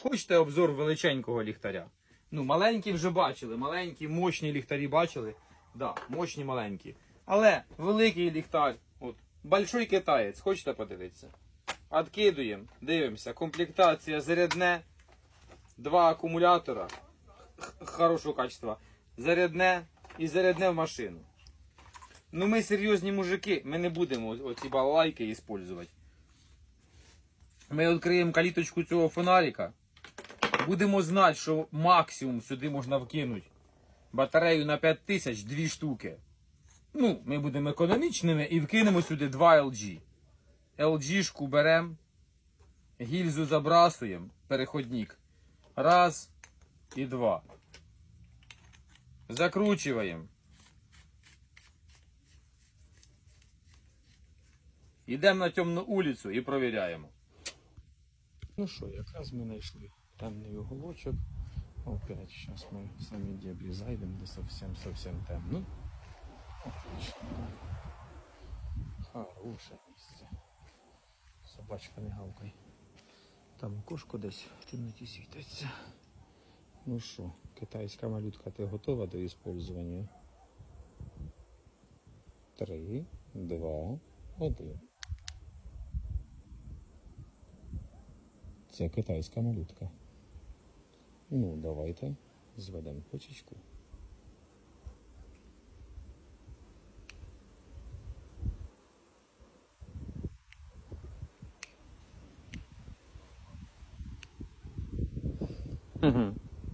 Хочете обзор величенького ліхтаря? Ну, маленькі вже бачили, маленькі, мощні ліхтарі бачили. Да, мощні маленькі. Але великий ліхтар, от, большой китаєць, хочете подивитися? Откидуємо, дивимося. Комплектація зарядне, два акумулятора хорошого качества, зарядне і зарядне в машину. Ну ми серйозні мужики, ми не будемо оці балалайки використовувати. Ми відкриємо каліточку цього фонарика. Будемо знати, що максимум сюди можна вкинути батарею на 5000 дві штуки. Ну, ми будемо економічними і вкинемо сюди 2 LG. LG-шку беремо, гільзу забрасуємо, переходник. Раз і два. Закручуємо. Йдемо на темну вулицю і провіряємо. Ну що, якраз ми знайшли темний уголочок. Опять, зараз ми в самі дебрі зайдемо, де совсем темно. Отлично. Хороше місце. Собачка не гавкай. Там окошко десь в темноті світиться. Ну що, китайська малютка, ти готова до використання? Три, два, один. Це китайська малютка. Ну, давайте зведемо почечку.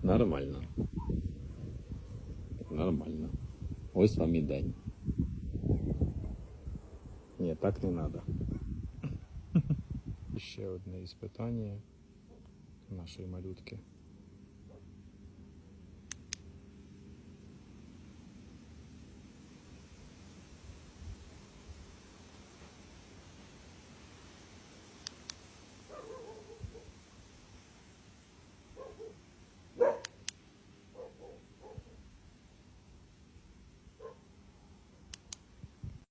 Нормально. Нормально. Ось вам і день. Ні, так не треба. Ще одне із питання нашої малютки.